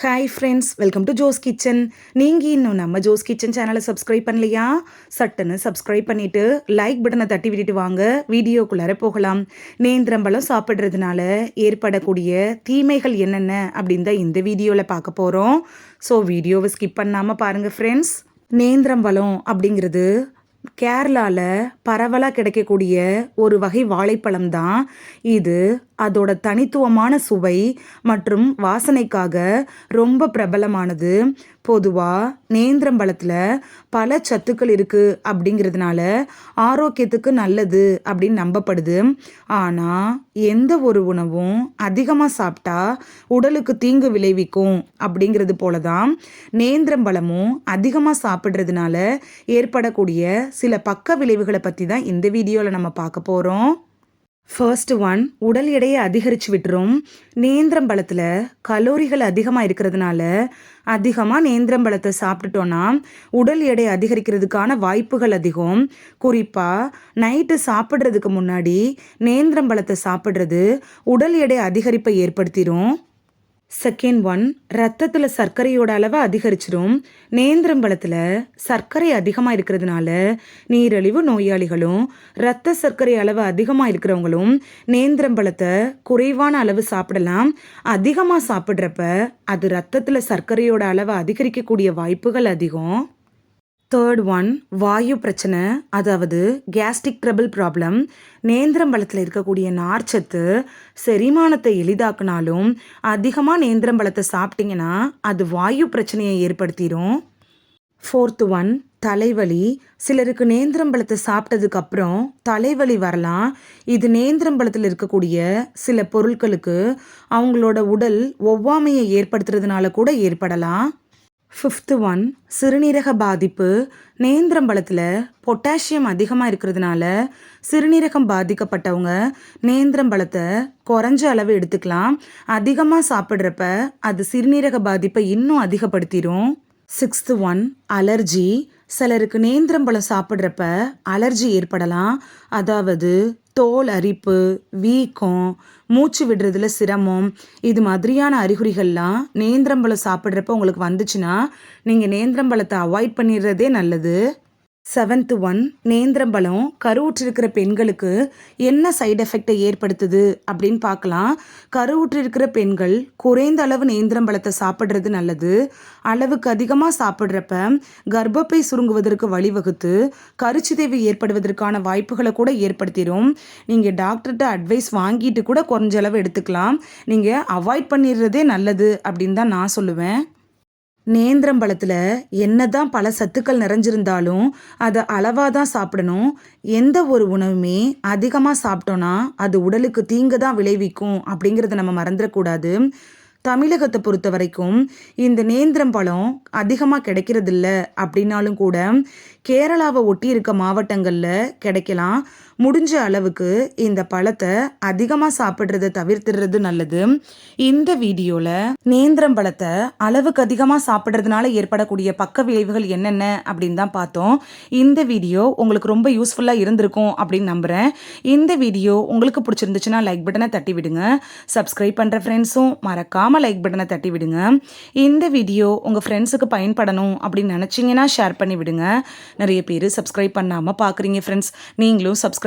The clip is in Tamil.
Hi friends welcome to Jo's kitchen நீங்கள் இன்னும் நம்ம ஜோஸ் கிச்சன் சேனலை சப்ஸ்கிரைப் பண்ணலையா? சட்டுன்னு சப்ஸ்கிரைப் பண்ணிவிட்டு லைக் பட்டனை தட்டி விட்டுட்டு வாங்க. வீடியோக்குள்ளார போகலாம். நேந்திரம்பழம் சாப்பிட்றதுனால ஏற்படக்கூடிய தீமைகள் என்னென்ன அப்படின்னு தான் இந்த வீடியோவில் பார்க்க போகிறோம் ஸோ வீடியோவை ஸ்கிப் பண்ணாமல் பாருங்கள் ஃப்ரெண்ட்ஸ் நேந்திரம்பழம் அப்படிங்கிறது கேரளாவில் பரவலாக கிடைக்கக்கூடிய ஒரு வகை வாழைப்பழம் தான் இது. அதோட தனித்துவமான சுவை மற்றும் வாசனைக்காக ரொம்ப பிரபலமானது. பொதுவாக நேந்திரம்பழத்தில் பல சத்துக்கள் இருக்குது அப்படிங்கிறதுனால ஆரோக்கியத்துக்கு நல்லது அப்படின்னு நம்பப்படுது. ஆனால் எந்த ஒரு உணவும் அதிகமாக சாப்பிட்டா உடலுக்கு தீங்கு விளைவிக்கும் அப்படிங்கிறது போல தான் நேந்திரம்பழமும் அதிகமாக சாப்பிட்றதுனால ஏற்படக்கூடிய சில பக்க விளைவுகளை பற்றி தான் இந்த வீடியோவில் நம்ம பார்க்க போகிறோம் ஃபர்ஸ்ட் ஒன் உடல் எடையை அதிகரித்து விட்டுரும். நேந்திரம் பழத்தில் கலோரிகள் அதிகமாக இருக்கிறதுனால அதிகமாக நேந்திரம் பழத்தை சாப்பிட்டுட்டோன்னா உடல் எடை அதிகரிக்கிறதுக்கான வாய்ப்புகள் அதிகம். குறிப்பாக நைட்டு சாப்பிட்றதுக்கு முன்னாடி நேந்திரம் பழத்தை சாப்பிட்றது உடல் எடை அதிகரிப்பை ஏற்படுத்திடும் செகண்ட் ஒன் ரத்தத்தில் சர்க்கரையோட அளவை அதிகரிச்சிடும் நேந்திரம்பழத்தில் சர்க்கரை அதிகமாக இருக்கிறதுனால நீரழிவு நோயாளிகளும் ரத்த சர்க்கரை அளவு அதிகமாக இருக்கிறவங்களும் நேந்திரம்பழத்தை குறைவான அளவு சாப்பிடலாம். அதிகமாக சாப்பிட்றப்ப அது ரத்தத்தில் சர்க்கரையோட அளவை அதிகரிக்கக்கூடிய வாய்ப்புகள் அதிகம். தேர்ட் ஒன் வாயு பிரச்சனை. அதாவது கேஸ்ட்ரிக் ட்ரபிள் ப்ராப்ளம் நேந்திரம் பழத்தில் இருக்கக்கூடிய நார்ச்சத்து செரிமானத்தை எளிதாக்குனாலும் அதிகமாக நேந்திரம் பழத்தை சாப்பிட்டிங்கன்னா அது வாயு பிரச்சனையை ஏற்படுத்திடும் ஃபோர்த்து ஒன் தலைவலி. சிலருக்கு நேந்திரம்பழத்தை பழத்தை சாப்பிட்டதுக்கப்புறம் தலைவலி வரலாம். இது நேந்திரம்பழத்தில் இருக்கக்கூடிய சில பொருட்களுக்கு அவங்களோட உடல் ஒவ்வாமையை ஏற்படுத்துறதுனால கூட ஏற்படலாம். ஃபிஃப்த்து ஒன் சிறுநீரக பாதிப்பு. நேந்திரம்பழத்தில் பொட்டாசியம் அதிகமாக இருக்கிறதுனால சிறுநீரகம் பாதிக்கப்பட்டவங்க நேந்திரம்பழத்தை குறைஞ்ச அளவு எடுத்துக்கலாம். அதிகமாக சாப்பிட்றப்ப அது சிறுநீரக பாதிப்பை இன்னும் அதிகப்படுத்திடும் சிக்ஸ்த்து ஒன் அலர்ஜி சிலருக்கு நேந்திரம்பழம் சாப்பிட்றப்ப அலர்ஜி ஏற்படலாம். அதாவது தோல் அரிப்பு வீக்கம் மூச்சு விடுறதுல சிரமம் இது மாதிரியான அறிகுறிகள்லாம் நேந்திரம்பழம் சாப்பிட்றப்ப உங்களுக்கு வந்துச்சுன்னா நீங்கள் நேந்திரம்பழத்தை அவாய்ட் பண்ணிடுறதே நல்லது. செவன்த்து ஒன் நேந்திரம்பழம் கருவுற்றிருக்கிற பெண்களுக்கு என்ன சைடு எஃபெக்டை ஏற்படுத்துது அப்படின்னு பார்க்கலாம். கருவுற்றிருக்கிற பெண்கள் குறைந்த அளவு நேந்திரம்பழத்தை சாப்பிட்றது நல்லது. அளவுக்கு அதிகமாக சாப்பிட்றப்ப கர்ப்பப்பை சுருங்குவதற்கு வழிவகுத்து கருச்சிதைவு ஏற்படுவதற்கான வாய்ப்புகளை கூட ஏற்படுத்திடும் நீங்கள் டாக்டர்கிட்ட அட்வைஸ் வாங்கிட்டு கூட குறைஞ்ச அளவு எடுத்துக்கலாம். நீங்கள் அவாய்ட் பண்ணிடுறதே நல்லது அப்படின்னு தான் நான் சொல்லுவேன். நேந்திரம் பழத்தில் என்ன தான் பல சத்துக்கள் நிறைஞ்சிருந்தாலும் அதை அளவாக தான் சாப்பிடணும். எந்த ஒரு உணவுமே அதிகமாக சாப்பிட்டோன்னா அது உடலுக்கு தீங்கு தான் விளைவிக்கும் அப்படிங்கிறத நம்ம மறந்துடக்கூடாது. தமிழகத்தை பொறுத்த வரைக்கும் இந்த நேந்திரம் பழம் அதிகமாக கிடைக்கிறதில்ல அப்படின்னாலும் கூட கேரளாவை ஒட்டி இருக்க மாவட்டங்களில் கிடைக்கலாம். முடிஞ்ச அளவுக்கு இந்த பழத்தை அதிகமாக சாப்பிட்றத தவிர்த்துறது நல்லது. இந்த வீடியோவில் நேந்திரம் பழத்தை அளவுக்கு அதிகமாக சாப்பிட்றதுனால ஏற்படக்கூடிய பக்க விளைவுகள் என்னென்ன அப்படின்னு தான் பார்த்தோம். இந்த வீடியோ உங்களுக்கு ரொம்ப யூஸ்ஃபுல்லாக இருந்திருக்கும் அப்படின்னு நம்புகிறேன் இந்த வீடியோ உங்களுக்கு பிடிச்சிருந்துச்சுன்னா லைக் பட்டனை தட்டி விடுங்க. சப்ஸ்கிரைப் பண்ணுற ஃப்ரெண்ட்ஸும் மறக்காமல் லைக் பட்டனை தட்டி விடுங்க. இந்த வீடியோ உங்கள் ஃப்ரெண்ட்ஸுக்கு பயன்படணும் அப்படின்னு நினச்சிங்கன்னா ஷேர் பண்ணி விடுங்க. நிறைய பேர் சப்ஸ்கிரைப் பண்ணாமல் பார்க்குறீங்க ஃப்ரெண்ட்ஸ் நீங்களும் சப்ஸ்கிரைப்